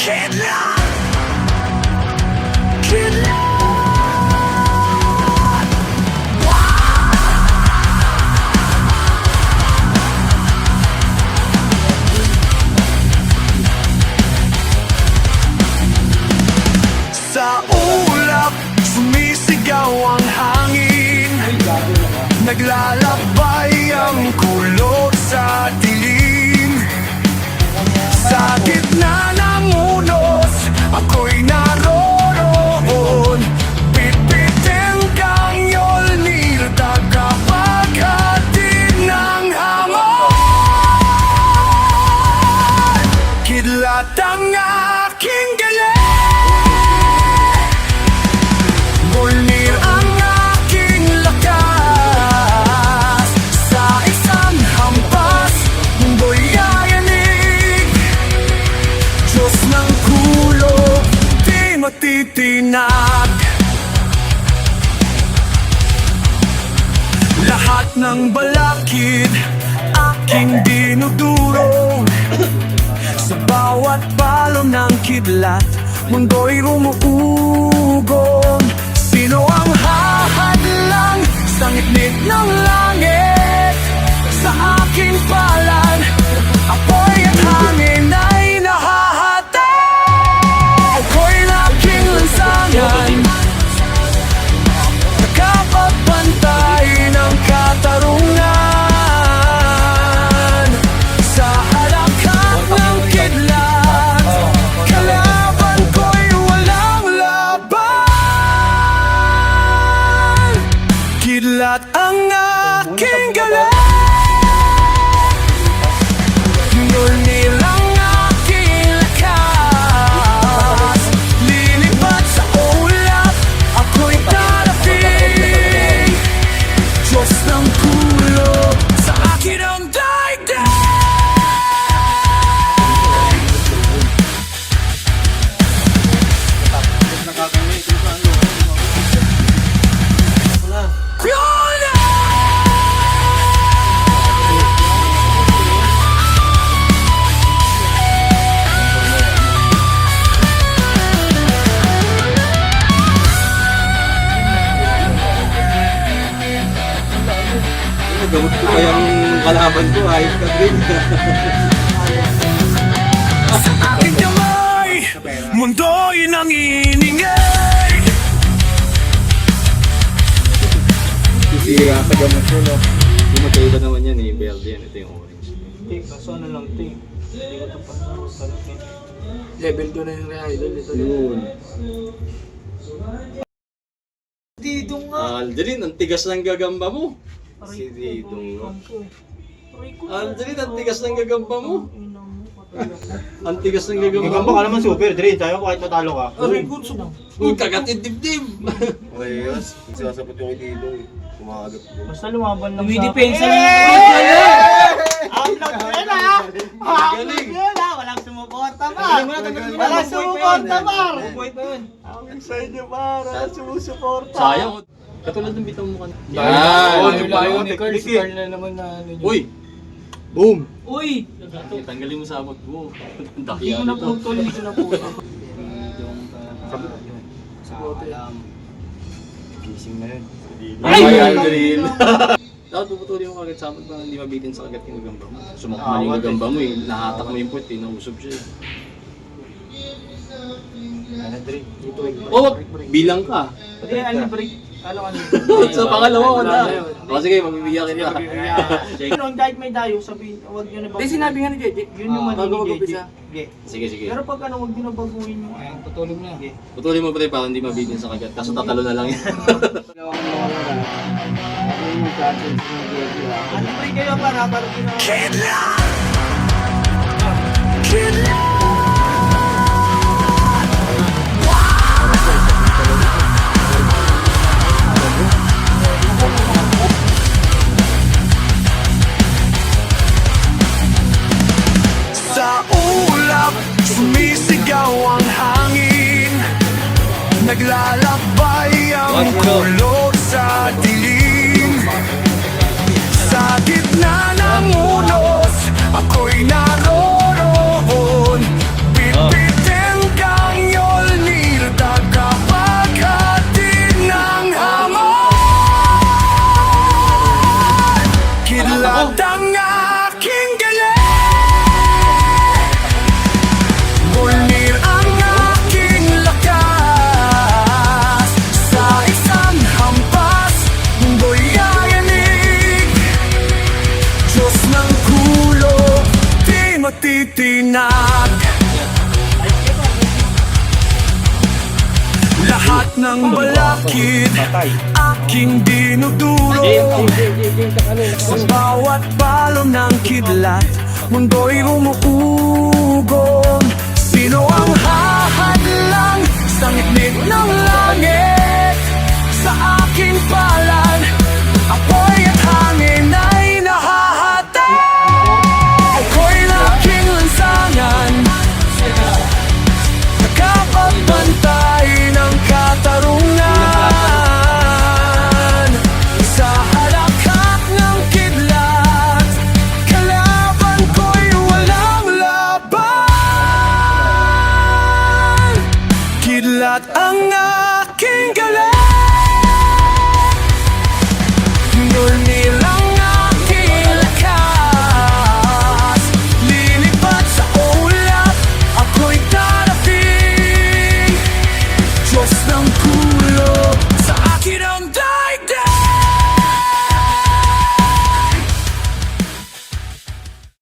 Kidlat! Kidlat! Sa ulap, sumisigaw ang hangin Naglalakbay ang kulot sa dilim. Sa gitna ng matitinag Lahat ng balakid Aking dinudurog. Sa bawat palo ng kidlat Mundo'y rumuugong Sino ang hahadlang Sa ngitnit ng langit aking kalaban ko, ayos ka din. aking kamay Mundo'y nanginingay Sisira sa gamot ko, no? Yung magkaiba naman yan eh, yan. Ito yung orange. Ting, kaso ano lang, ting. Hindi ko ito pa Level 2 na yung re-idol ito. Yun. Dito nga. Aldrin, ang tigas ng gagamba mo. Si Dito. Aldrin, ang tigas ng gagamba mo. Ang tigas ng gagamba mo. Gagamba ka naman super, Dre. Tayo kahit matalo ka. Aray, good so. Uy, kagat yung dibdib. Okay, yun. Sasapot yung itidong. Kumakagap din. Basta lumaban lang sa lang Outlook yun ah! Galing. Yun ah! Walang sumuporta par! Walang sumuporta par! Buhay pa yun. Ang sa inyo par! Walang sumusuporta! Sayang. Katulad ng bitang mo kan. Oo, Yan. yung bayo ni Carl. Si Carl na naman na ano yun. Uy! Boom! Uy! Tanggalin mo sa abot mo. Ang daki Hindi ko na nito. putol, hindi ko na putol. Gising na yun. Ay! Ay! Aldrin. Dapat puputulin mo kagad sa abot para hindi mabitin sa kagat yung gagamba mo. Sumakmal yung gagamba mo eh. Nahatak mo yung puwet eh. Nausog siya eh. Ano, Dre? Dito. Oh, bilang ka. Hindi, ano break? Alam ano. sa pangalawa ko na. O sige, magbibiyak kita. Ano, kahit may dayo, sabihin, huwag nyo na Hindi, sinabi nga ni Jeje. Yun yung Ah, mali bago ni. Okay. Sige, sige. Pero pag ano, huwag nyo na baguhin yung Ayan, tutulog na. Putulin mo pre para hindi mabitin sa kagat. Kaso tatalo na lang yan. Ano pre kayo para para ginawa? Kidlat! Kidlat! Naglalakbay ang kulot sa dilim. Sa gitna matitinag Lahat ng balakid Aking dinudulog Sa bawat palo ng kidlat Mundo'y umuugong Sino ang hahadlang Sa ngitnit ng langit? Sa aking palad Kidlat ang aking galit